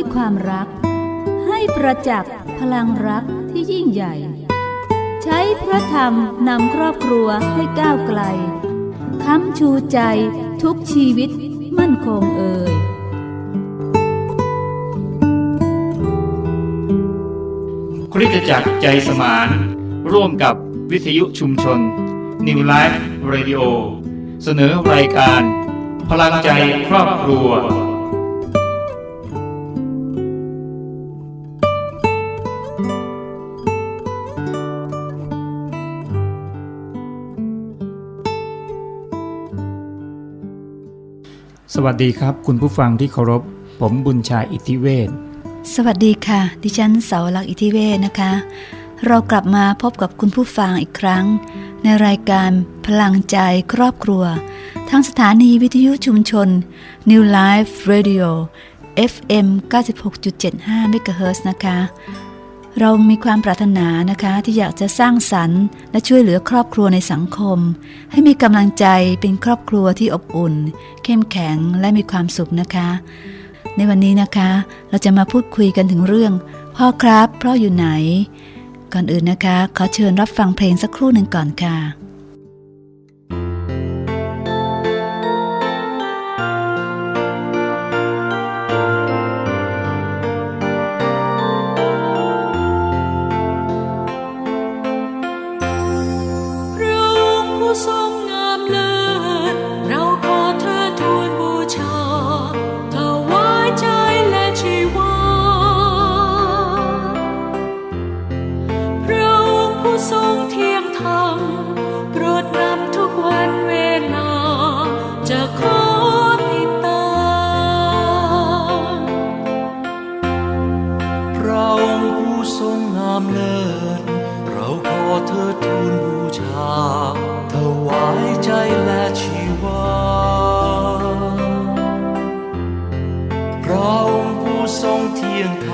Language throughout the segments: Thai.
ด้วยความรัก ให้ประจักษ์พลังรักที่ยิ่งใหญ่ ใช้พระธรรมนำครอบครัวให้ก้าวไกล ค้ำชูใจทุกชีวิตมั่นคงเอ่ยคริสตจักรใจสมาน ร่วมกับวิทยุชุมชน New Life Radio เสนอรายการ พลังใจครอบครัว วัสดีครับ คุณผู้ฟังที่เคารพ ผมบุญชาอิทธิเวศสวัสดีค่ะ ดิฉันเสาลักอิทธิเวศนะคะ เรากลับมาพบกับคุณผู้ฟังอีกครั้ง ในรายการพลังใจครอบครัว ทางสถานีวิทยุชุมชน New Life Radio FM 96.75 MHz นะคะ เรามีความปรารถนานะคะที่อยากจะสร้างสรรค์และช่วยเหลือครอบครัวในสังคม ให้มีกำลังใจเป็นครอบครัวที่อบอุ่น เข้มแข็งและมีความสุขนะคะ ในวันนี้นะคะ เราจะมาพูดคุยกันถึงเรื่อง พ่อครับพ่ออยู่ไหน ก่อนอื่นนะคะ ขอเชิญรับฟังเพลงสักครู่หนึ่งก่อนค่ะ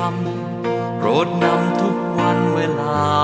ที่ยงธรรมโปรดนำทุกวันเวลา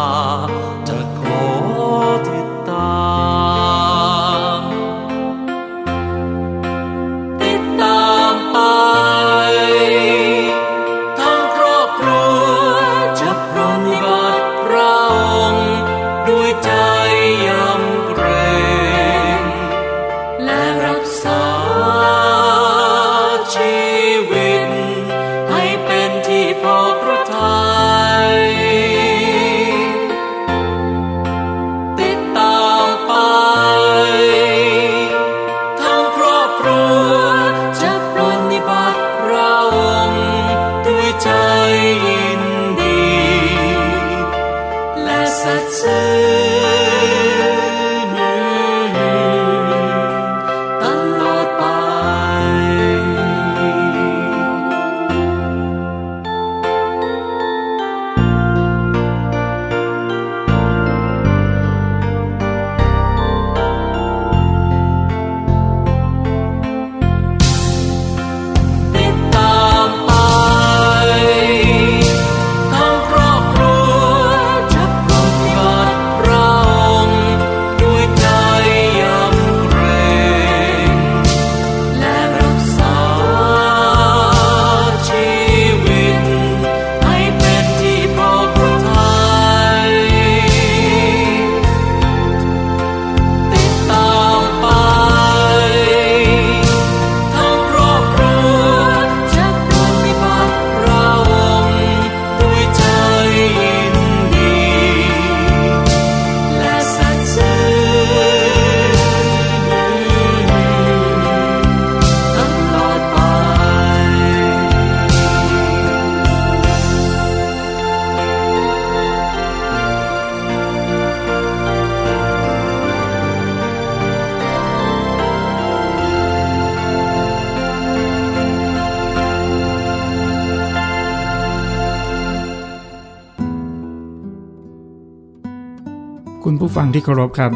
คุณผู้ฟังที่เคารพครับ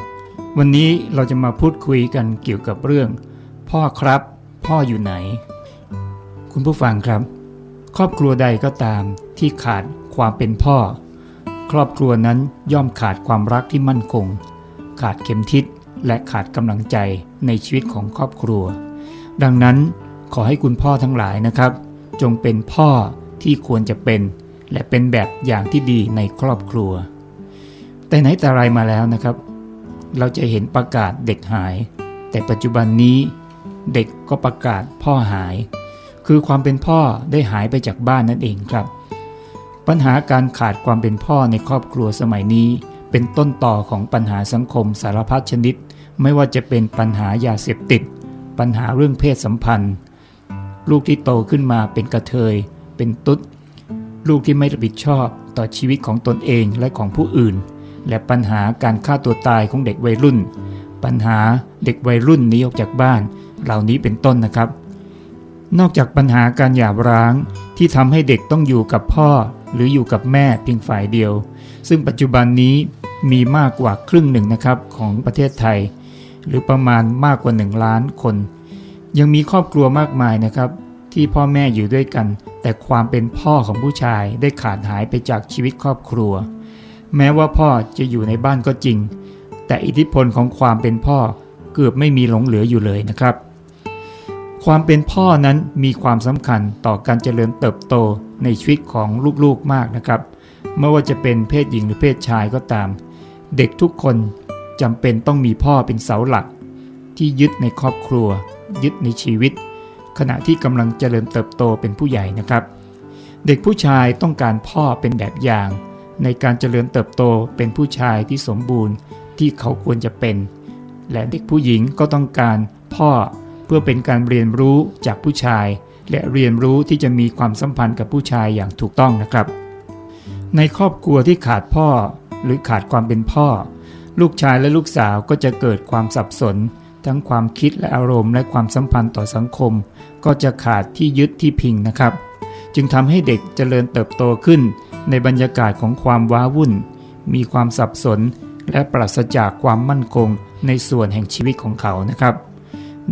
วันนี้เราจะมาพูดคุยกันเกี่ยวกับเรื่อง พ่อครับ พ่ออยู่ไหน คุณผู้ฟังครับ ครอบครัวใดก็ตามที่ขาดความเป็นพ่อ ครอบครัวนั้นย่อมขาดความรักที่มั่นคง ขาดเข็มทิศและขาดกำลังใจในชีวิตของครอบครัว ดังนั้นขอให้คุณพ่อทั้งหลายนะครับ จงเป็นพ่อที่ควรจะเป็น และเป็นแบบอย่างที่ดีในครอบครัว แต่ไหนแต่ไรมาแล้วนะครับ เราจะเห็นประกาศเด็กหาย แต่ปัจจุบันนี้เด็กก็ประกาศพ่อหาย คือความเป็นพ่อได้หายไปจากบ้านนั่นเองครับ ปัญหาการขาดความเป็นพ่อในครอบครัวสมัยนี้ เป็นต้นต่อของปัญหาสังคมสารพัดชนิด ไม่ว่าจะเป็นปัญหายาเสพติด ปัญหาเรื่องเพศสัมพันธ์ ลูกที่โตขึ้นมาเป็นกระเทย เป็นตุ๊ด ลูกที่ไม่รับผิดชอบต่อชีวิตของตนเองและของผู้อื่น และปัญหาการฆ่าตัวตายของเด็กวัยรุ่น ปัญหาเด็กวัยรุ่นหนีออกจากบ้าน เหล่านี้เป็นต้นนะครับ นอกจากปัญหาการหย่าร้างที่ทำให้เด็กต้องอยู่กับพ่อ หรืออยู่กับแม่เพียงฝ่ายเดียว ซึ่งปัจจุบันนี้มีมากกว่าครึ่งหนึ่งนะครับของประเทศไทย หรือประมาณมากกว่า 1 ล้านคน ยังมีครอบครัวมากมายนะครับ ที่พ่อแม่อยู่ด้วยกัน แต่ความเป็นพ่อของผู้ชายได้ขาดหายไปจากชีวิตครอบครัว แม้ว่าพ่อจะอยู่ในบ้านก็จริง แต่อิทธิพลของความเป็นพ่อเกือบไม่มีหลงเหลืออยู่เลยนะครับ ความเป็นพ่อนั้นมีความสำคัญต่อการเจริญเติบโตในชีวิตของลูกๆมากนะครับไม่ว่าจะเป็นเพศหญิงหรือเพศชายก็ตาม เด็กทุกคนจำเป็นต้องมีพ่อเป็นเสาหลัก ที่ยึดในครอบครัว ยึดในชีวิต ขณะที่กำลังเจริญเติบโตเป็นผู้ใหญ่นะครับ เด็กผู้ชายต้องการพ่อเป็นแบบอย่าง ในการเจริญเติบโตเป็นผู้ชายที่สมบูรณ์ที่เขาควรจะเป็น และเด็กผู้หญิงก็ต้องการพ่อเพื่อเป็นการเรียนรู้จากผู้ชาย และเรียนรู้ที่จะมีความสัมพันธ์กับผู้ชายอย่างถูกต้องนะครับ ในครอบครัวที่ขาดพ่อหรือขาดความเป็นพ่อ ลูกชายและลูกสาวก็จะเกิดความสับสน ทั้งความคิดและอารมณ์และความสัมพันธ์ต่อสังคม ก็จะขาดที่ยึดที่พิงนะครับ จึงทำให้เด็กเจริญเติบโตขึ้น ในบรรยากาศของความว้าวุ่น มีความสับสน และปราศจากความมั่นคงในส่วนแห่งชีวิตของเขานะครับ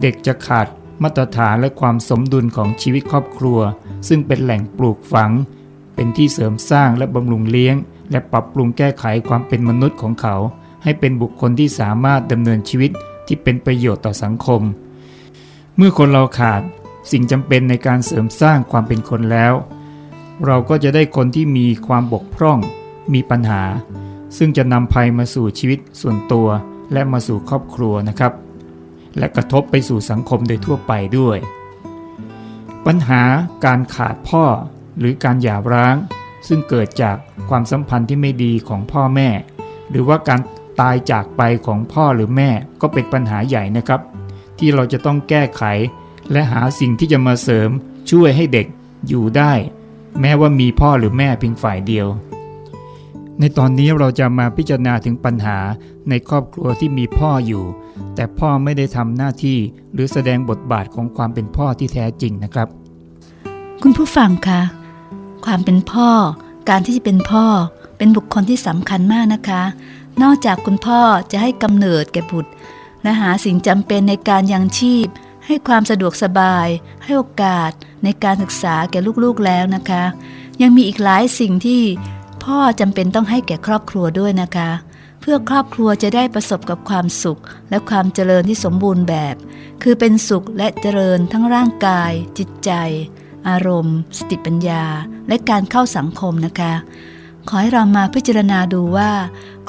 เด็กจะขาดมาตรฐานและความสมดุลของชีวิตครอบครัว ซึ่งเป็นแหล่งปลูกฝัง เป็นที่เสริมสร้างและบำรุงเลี้ยง และปรับปรุงแก้ไขความเป็นมนุษย์ของเขา ให้เป็นบุคคลที่สามารถดำเนินชีวิตที่เป็นประโยชน์ต่อสังคม เมื่อคนเราขาดสิ่งจำเป็นในการเสริมสร้างความเป็นคนแล้ว เราก็จะได้คนที่มีความบกพร่อง มีปัญหา ซึ่งจะนำภัยมาสู่ชีวิตส่วนตัว และมาสู่ครอบครัวนะครับ และกระทบไปสู่สังคมโดยทั่วไปด้วย ปัญหาการขาดพ่อหรือการหย่าร้าง ซึ่งเกิดจากความสัมพันธ์ที่ไม่ดีของพ่อแม่ หรือว่าการตายจากไปของพ่อหรือแม่ก็เป็นปัญหาใหญ่นะครับ ที่เราจะต้องแก้ไข และหาสิ่งที่จะมาเสริมช่วยให้เด็กอยู่ได้ แม้ว่ามีพ่อหรือแม่เพียงฝ่ายเดียว ในตอนนี้เราจะมาพิจารณาถึงปัญหาในครอบครัวที่มีพ่ออยู่ แต่พ่อไม่ได้ทำหน้าที่หรือแสดงบทบาทของความเป็นพ่อที่แท้จริงนะครับ คุณผู้ฟังคะความเป็นพ่อ การที่จะเป็นพ่อ เป็นบุคคลที่สำคัญมากนะคะ นอกจากคุณพ่อจะให้กำเนิดแก่บุตรและหาสิ่งจำเป็นในการยังชีพ ให้ความสะดวกสบาย ให้โอกาส ในการศึกษาแก่ลูกๆแล้วนะคะ ยังมีอีกหลายสิ่งที่พ่อจำเป็นต้องให้แก่ครอบครัวด้วยนะคะ เพื่อครอบครัวจะได้ประสบกับความสุข และความเจริญที่สมบูรณ์แบบ คือเป็นสุขและเจริญทั้งร่างกาย จิตใจ อารมณ์ สติปัญญา และการเข้าสังคมนะคะ ขอให้เรามาพิจารณาดูว่า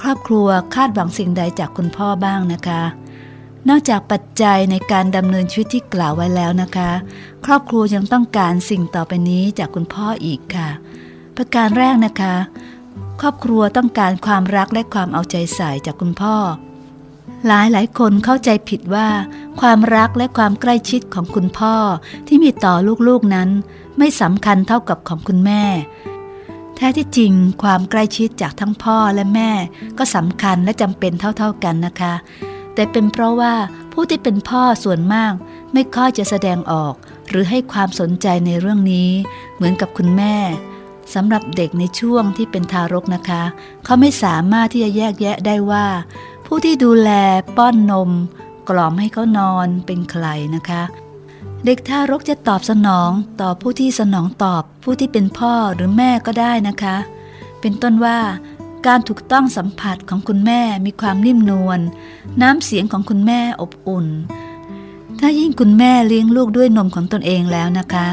ครอบครัวคาดหวังสิ่งใดจากคุณพ่อบ้างนะคะ นอกจากปัจจัยในการดำเนินชีวิตที่กล่าวไว้แล้วนะคะ ครอบครัวยังต้องการสิ่งต่อไปนี้จากคุณพ่ออีกค่ะ ประการแรกนะคะ ครอบครัวต้องการความรักและความเอาใจใส่จากคุณพ่อ หลายหลายคนเข้าใจผิดว่า ความรักและความใกล้ชิดของคุณพ่อที่มีต่อลูกๆนั้น ไม่สำคัญเท่ากับของคุณแม่ แท้ที่จริงความใกล้ชิดจากทั้งพ่อและแม่ ก็สำคัญและจำเป็นเท่าๆกันนะคะ แต่เป็นเพราะว่าผู้ที่เป็นพ่อส่วนมากไม่ค่อยจะแสดงออก หรือให้ความสนใจในเรื่องนี้ เหมือนกับคุณแม่สำหรับเด็กในช่วงที่เป็นทารกนะคะ เขาไม่สามารถที่จะแยกแยะได้ว่า ผู้ที่ดูแลป้อนนม กล่อมให้เขานอนเป็นใครนะคะ เด็กทารกจะตอบสนองต่อผู้ที่สนองตอบ ผู้ที่เป็นพ่อหรือแม่ก็ได้นะคะ เป็นต้นว่า การถูกต้องสัมผัสของคุณแม่มีความนิ่มนวลน้ำเสียงของคุณแม่อบอุ่น ถ้ายิ่งคุณแม่เลี้ยงลูกด้วยนมของตนเองแล้วนะคะ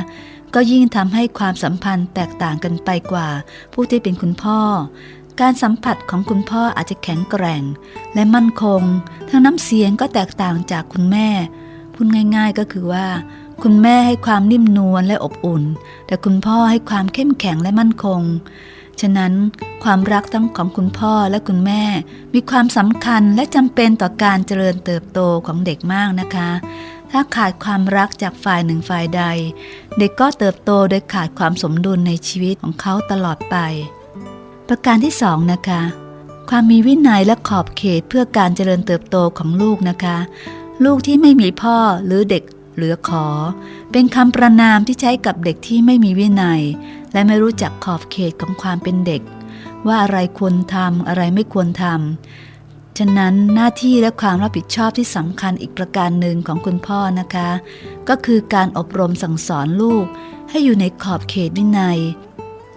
ก็ยิ่งทำให้ความสัมพันธ์แตกต่างกันไปกว่า ผู้ที่เป็นคุณพ่อ การสัมผัสของคุณพ่ออาจจะแข็งแกร่ง และมั่นคง ทั้งน้ำเสียงก็แตกต่างจากคุณแม่พูดง่าย ๆก็คือว่าคุณแม่ให้ความนิ่มนวลและอบอุ่น แต่คุณพ่อให้ความเข้มแข็งและมั่นคง ฉะนั้นความรักทั้งของคุณพ่อและคุณแม่ มีความสำคัญและจำเป็นต่อการเจริญเติบโตของเด็กมากนะคะ ถ้าขาดความรักจากฝ่ายหนึ่งฝ่ายใด เด็กก็เติบโตโดยขาดความสมดุลในชีวิตของเขาตลอดไป ประการที่สองนะคะ ความมีวินัยและขอบเขตเพื่อการเจริญเติบโตของลูกนะคะ ลูกที่ไม่มีพ่อหรือเด็กเหลือขอ เป็นคำประนามที่ใช้กับเด็กที่ไม่มีวินัย และไม่รู้จักขอบเขตของความเป็นเด็ก ว่าอะไรควรทำอะไรไม่ควรทำฉะนั้นหน้าที่และความรับผิดชอบที่สำคัญอีกประการหนึ่งของคุณพ่อนะคะ ก็คือการอบรมสั่งสอนลูก ให้อยู่ในขอบเขตวินัย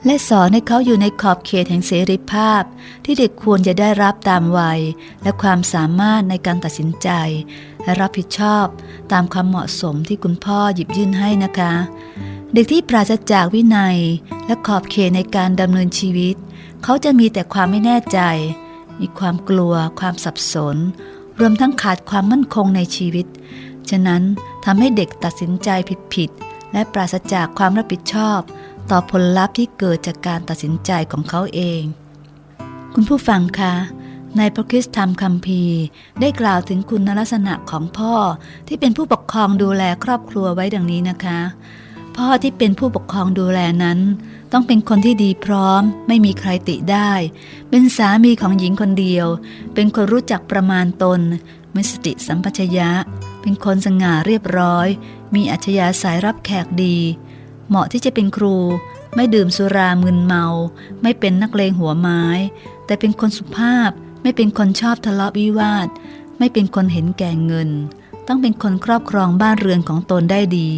และสอนให้เขาอยู่ในขอบเขตแห่งเสรีภาพ ที่เด็กควรจะได้รับตามวัย และความสามารถในการตัดสินใจ และรับผิดชอบตามความเหมาะสมที่คุณพ่อหยิบยื่นให้นะคะ เด็กที่ปราศจากวินัยและขอบเขตในการดำเนินชีวิต เขาจะมีแต่ความไม่แน่ใจ มีความกลัว ความสับสน รวมทั้งขาดความมั่นคงในชีวิต ฉะนั้นทำให้เด็กตัดสินใจผิดๆและปราศจากความรับผิดชอบ ต่อผลลัพธ์ที่เกิดจากการตัดสินใจของเขาเอง คุณผู้ฟังคะในพระคริสตธรรมคัมภีร์ ได้กล่าวถึงคุณลักษณะของพ่อที่เป็นผู้ปกครองดูแลครอบครัวไว้ดังนี้นะคะ พ่อที่เป็นผู้ปกครองดูแลนั้น ต้องเป็นคนที่ดีพร้อม ไม่มีใครติได้ เป็นสามีของหญิงคนเดียว เป็นคนรู้จักประมาณตนมีสติสัมปชัญญะ เป็นคนสง่าเรียบร้อย มีอัธยาศัยรับแขกดี เหมาะที่จะเป็นครู ไม่ดื่มสุรามึนเมา ไม่เป็นนักเลงหัวไม้ แต่เป็นคนสุภาพ ไม่เป็นคนชอบทะเลาะวิวาท ไม่เป็นคนเห็นแก่เงิน ต้องเป็นคนครอบครองบ้านเรือนของตนได้ดี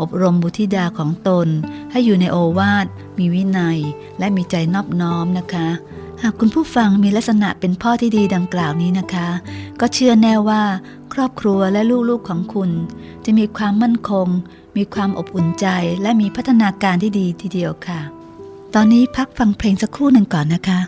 อบรมบุธิดาของตน ให้อยู่ในโอวาท มีวินัย และมีใจนอบน้อมนะคะ หากคุณผู้ฟังมีลักษณะเป็นพ่อที่ดีดังกล่าวนี้นะคะ ก็เชื่อแน่ว่า ครอบครัวและลูกๆของคุณ จะมีความมั่นคง มีความอบอุ่นใจ และมีพัฒนาการที่ดีทีเดียวค่ะ ตอนนี้พักฟังเพลงสักครู่หนึ่งก่อนนะคะ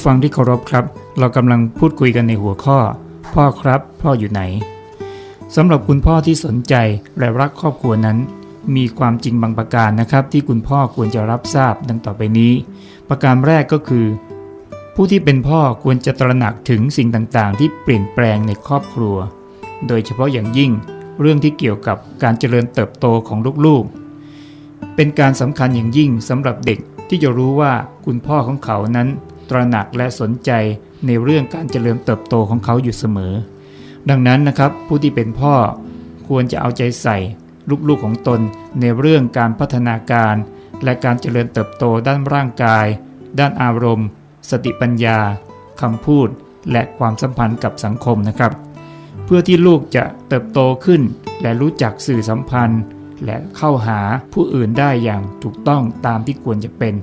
ผู้ฟังที่เคารพครับ เรากำลังพูดคุยกันในหัวข้อ พ่อครับ พ่ออยู่ไหนสำหรับคุณพ่อที่สนใจและรักครอบครัวนั้น มีความจริงบางประการนะครับ ที่คุณพ่อควรจะรับทราบดังต่อไปนี้ ประการแรกก็คือ ผู้ที่เป็นพ่อควรจะตระหนักถึงสิ่งต่างๆ ที่เปลี่ยนแปลงในครอบครัว โดยเฉพาะอย่างยิ่งเรื่องที่เกี่ยวกับการเจริญเติบโตของลูกๆ เป็นการสำคัญอย่างยิ่งสำหรับเด็กที่จะรู้ว่าคุณพ่อของเขานั้น ตระหนักและสนใจในเรื่องการเจริญเติบโตของเขาอยู่เสมอ ดังนั้นนะครับผู้ที่เป็นพ่อควรจะเอาใจใส่ลูกๆของตนในเรื่องการพัฒนาการ และการเจริญเติบโตด้านร่างกาย ด้านอารมณ์ สติปัญญาคำพูด และความสัมพันธ์กับสังคมนะครับ เพื่อที่ลูกจะเติบโตขึ้น และรู้จักสื่อสัมพันธ์ และเข้าหาผู้อื่นได้อย่างถูกต้องตามที่ควรจะเป็น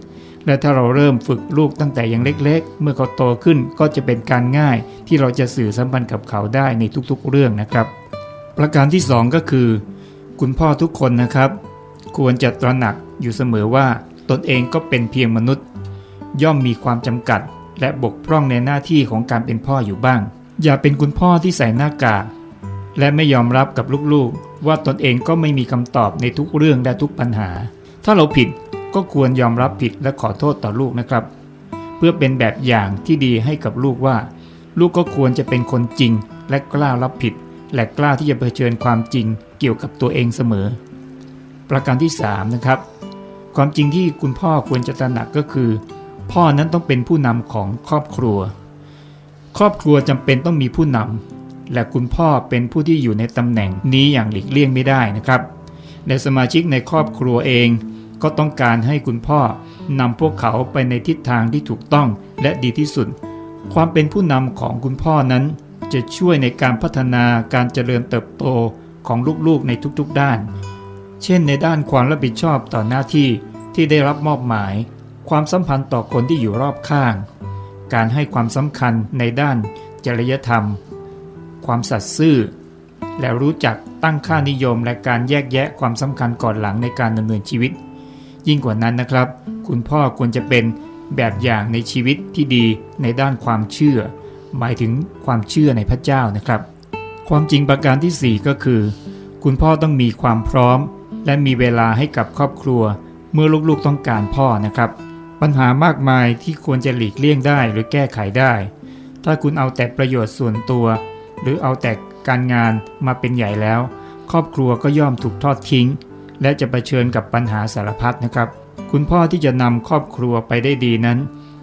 และถ้าเราเริ่มฝึกลูกตั้งแต่ยังเล็ก ๆ เมื่อเขาโตขึ้นก็จะเป็นการง่ายที่เราจะสื่อสัมพันธ์กับเขาได้ในทุกๆเรื่องนะครับ ประการที่ 2 ก็คือ คุณพ่อทุกคนนะครับ ควรจะตระหนักอยู่เสมอว่าตนเองก็เป็นเพียงมนุษย์ ย่อมมีความจำกัด และบกพร่องในหน้าที่ของการเป็นพ่ออยู่บ้าง อย่าเป็นคุณพ่อที่ใส่หน้ากากและไม่ยอมรับกับลูกๆ ว่าตนเองก็ไม่มีคำตอบในทุกเรื่องและทุกปัญหา ถ้าเราผิด ก็ควรยอมรับผิดและขอโทษต่อลูกนะครับ เพื่อเป็นแบบอย่างที่ดีให้กับลูกว่า ลูกก็ควรจะเป็นคนจริง และกล้ารับผิด และกล้าที่จะเผชิญความจริงเกี่ยวกับตัวเองเสมอ ประการที่ 3 นะครับ ความจริงที่คุณพ่อควรจะตระหนักก็คือ พ่อนั้นต้องเป็นผู้นำของครอบครัว ครอบครัวจำเป็นต้องมีผู้นำและคุณพ่อเป็นผู้ที่อยู่ในตำแหน่งนี้อย่างหลีกเลี่ยงไม่ได้นะครับ และสมาชิกในครอบครัวเอง ก็ต้องการให้คุณพ่อนำพวกเขาไปในทิศทางที่ถูกต้องและดีที่สุด ความเป็นผู้นำของคุณพ่อนั้น จะช่วยในการพัฒนาการเจริญเติบโตของลูกๆในทุกๆด้าน เช่นในด้านความรับผิดชอบต่อหน้าที่ที่ได้รับมอบหมาย ความสัมพันธ์ต่อคนที่อยู่รอบข้าง การให้ความสำคัญในด้านจริยธรรม ความสัตย์ซื่อ และรู้จักตั้งค่านิยมและการแยกแยะความสำคัญก่อนหลังในการดำเนินชีวิต ยิ่งกว่านั้นนะครับ คุณพ่อควรจะเป็นแบบอย่างในชีวิตที่ดีในด้านความเชื่อ หมายถึงความเชื่อในพระเจ้านะครับ ความจริงประการทีสี่ 4 ก็คือ คุณพ่อต้องมีความพร้อม และมีเวลาให้กับครอบครัว เมื่อลูกๆต้องการพ่อนะครับ ปัญหามากมายที่ควรจะหลีกเลี่ยงได้หรือแก้ไขได้ ถ้าคุณเอาแต่ประโยชน์ส่วนตัว หรือเอาแต่การงานมาเป็นใหญ่แล้ว ครอบครัวก็ย่อมถูกทอดทิ้ง และจะะเผชิญกับปัญหาสารพัดนะครับ คุณพ่อที่จะนำครอบครัวไปได้ดีนั้น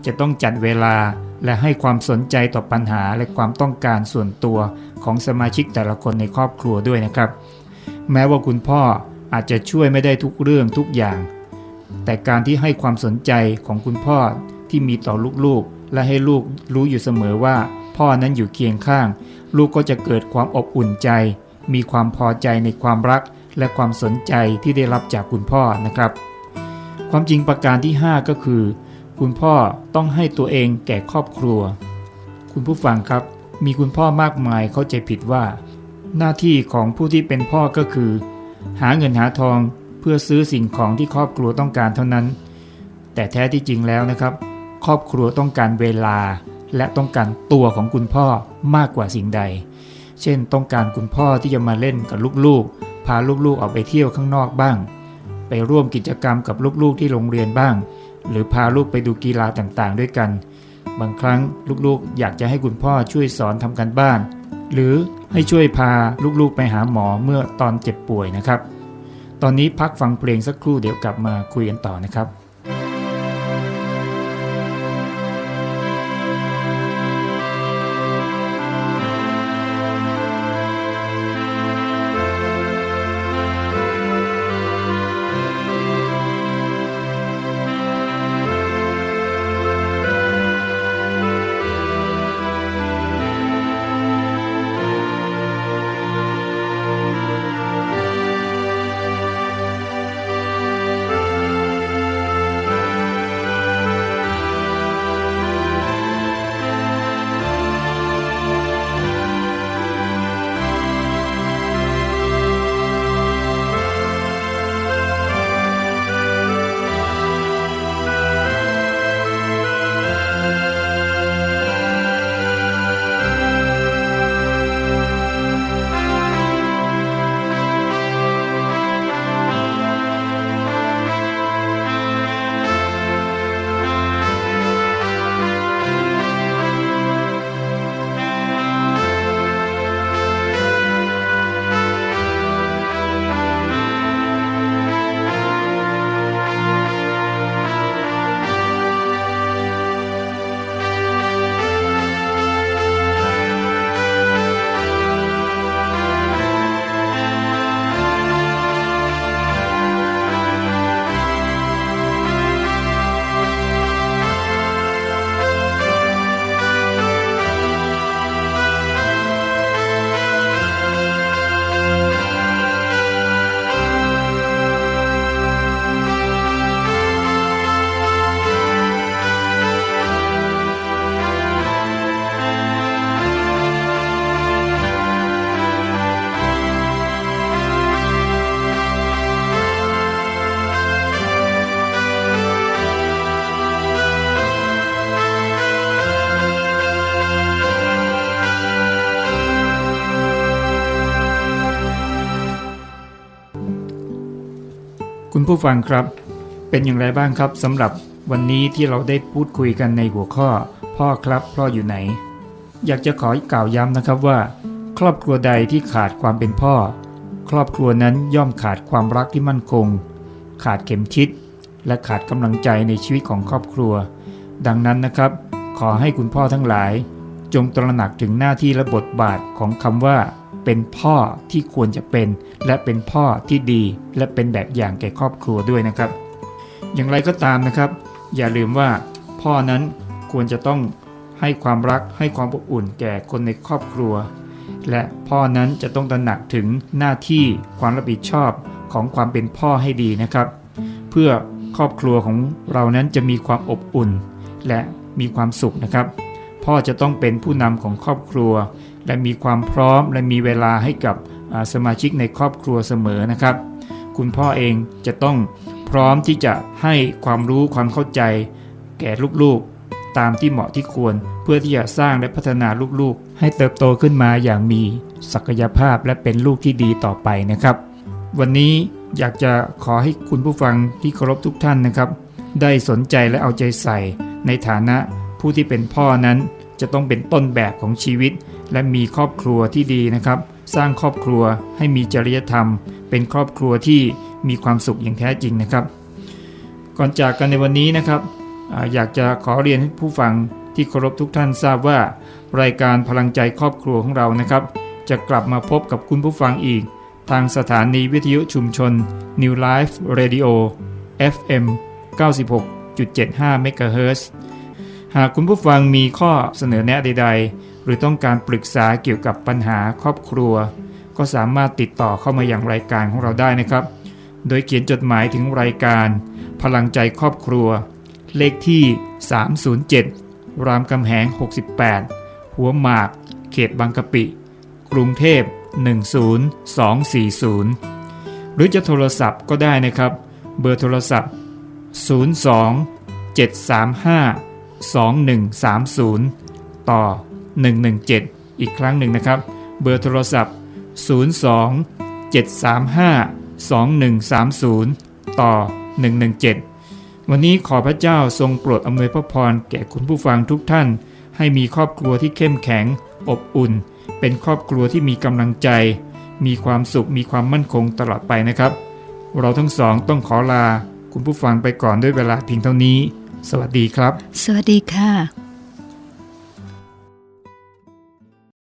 จะต้องจัดเวลาและให้ความสนใจต่อปัญหาและความต้องการส่วนตัวของสมาชิกแต่ละคนในครอบครัวด้วยนะครับ แม้ว่าคุณพ่ออาจจะช่วยไม่ได้ทุกเรื่องทุกอย่าง แต่การที่ให้ความสนใจของคุณพ่อที่มีต่อลูกๆ และให้ลูกรู้อยู่เสมอว่า พ่อนั้นอยู่เคียงข้าง ลูกก็จะเกิดความอบอุ่นใจ มีความพอใจในความรัก และความสนใจที่ได้รับจากคุณพ่อนะครับ ความจริงประการที่ 5 ก็คือ คุณพ่อต้องให้ตัวเองแก่ครอบครัว คุณผู้ฟังครับ มีคุณพ่อมากมายเข้าใจผิดว่า หน้าที่ของผู้ที่เป็นพ่อก็คือ หาเงินหาทองเพื่อซื้อสิ่งของที่ครอบครัวต้องการเท่านั้น แต่แท้ที่จริงแล้วนะครับ ครอบครัวต้องการเวลาและต้องการตัวของคุณพ่อมากกว่าสิ่งใด เช่น ต้องการคุณพ่อที่จะมาเล่นกับลูกๆ พาลูกๆออกไปเที่ยวข้างนอกบ้าง ไปร่วมกิจกรรมกับลูกๆที่โรงเรียนบ้าง หรือพาลูกไปดูกีฬาต่างๆ ด้วยกัน บางครั้งลูกๆ อยากจะให้คุณพ่อช่วยสอนทำการบ้าน หรือให้ช่วยพาลูกๆ ไปหาหมอเมื่อตอนเจ็บป่วยนะครับ ตอนนี้พักฟังเพลงสักครู่เดี๋ยวกลับมาคุยกันต่อนะครับ ผู้ฟังครับ เป็นอย่างไรบ้างครับสำหรับวันนี้ที่เราได้พูดคุยกันในหัวข้อ พ่อครับพ่ออยู่ไหน อยากจะขอกล่าวย้ำนะครับว่า ครอบครัวใดที่ขาดความเป็นพ่อ ครอบครัวนั้นย่อมขาดความรักที่มั่นคง ขาดเข็มทิศและขาดกำลังใจในชีวิตของครอบครัว ดังนั้นนะครับ ขอให้คุณพ่อทั้งหลาย จงตระหนักถึงหน้าที่และบทบาทของคำว่า เป็นพ่อที่ควรจะเป็น และเป็นพ่อที่ดี และเป็นแบบอย่างแก่ครอบครัวด้วยนะครับ อย่างไรก็ตามนะครับ อย่าลืมว่าพ่อนั้นควรจะต้องให้ความรักให้ความอบอุ่นแก่คนในครอบครัว และพ่อนั้นจะต้องตระหนักถึงหน้าที่ความรับผิดชอบของความเป็นพ่อให้ดีนะครับ เพื่อครอบครัวของเรานั้นจะมีความอบอุ่น และมีความสุขนะครับ พ่อจะต้องเป็นผู้นำของครอบครัว และมีความพร้อมและมีเวลาให้กับสมาชิกในครอบครัวเสมอนะครับ คุณพ่อเองจะต้องพร้อมที่จะให้ความรู้ความเข้าใจ แก่ลูกๆ ตามที่เหมาะที่ควร เพื่อที่จะสร้างและพัฒนาลูกๆ ให้เติบโตขึ้นมาอย่างมีศักยภาพและเป็นลูกที่ดีต่อไปนะครับ วันนี้อยากจะขอให้คุณผู้ฟังที่เคารพทุกท่านนะครับ ได้สนใจและเอาใจใส่ในฐานะผู้ที่เป็นพ่อนั้น จะต้องเป็นต้นแบบของชีวิต และมีครอบครัวที่ดีนะครับ สร้างครอบครัวให้มีจริยธรรม เป็นครอบครัวที่มีความสุขอย่างแท้จริงนะครับ ก่อนจากกันในวันนี้นะครับอยากจะขอเรียนให้ผู้ฟังที่เคารพทุกท่านทราบว่า รายการพลังใจครอบครัวของเรานะครับ จะกลับมาพบกับคุณผู้ฟังอีก ทางสถานีวิทยุชุมชน New Life Radio FM 96.75 MHz หากคุณผู้ฟังมีข้อเสนอแนะใด ๆ หรือต้องการปรึกษาเกี่ยวกับปัญหาครอบครัว ก็สามารถติดต่อเข้ามาอย่างรายการของเราได้นะครับ โดยเขียนจดหมายถึงรายการ พลังใจครอบครัว เลขที่ 307 รามคำแหง 68 หัวหมาก เขตบางกะปิ กรุงเทพ 10240 หรือจะโทรศัพท์ก็ได้นะครับ เบอร์โทรศัพท์ 02 735 2130 ต่อ 117 อีกครั้งหนึ่งนะครับ เบอร์โทรศัพท์ 02 735 2130 ต่อ 117 วันนี้ขอพระเจ้าทรงโปรดอำนวยพระพรแก่คุณผู้ฟังทุกท่าน ให้มีครอบครัวที่เข้มแข็ง อบอุ่น เป็นครอบครัวที่มีกำลังใจ มีความสุขมีความมั่นคงตลอดไปนะครับ เราทั้งสองต้องขอลาคุณผู้ฟังไปก่อนด้วยเวลาเพียงเท่านี้ สวัสดีครับ สวัสดีค่ะ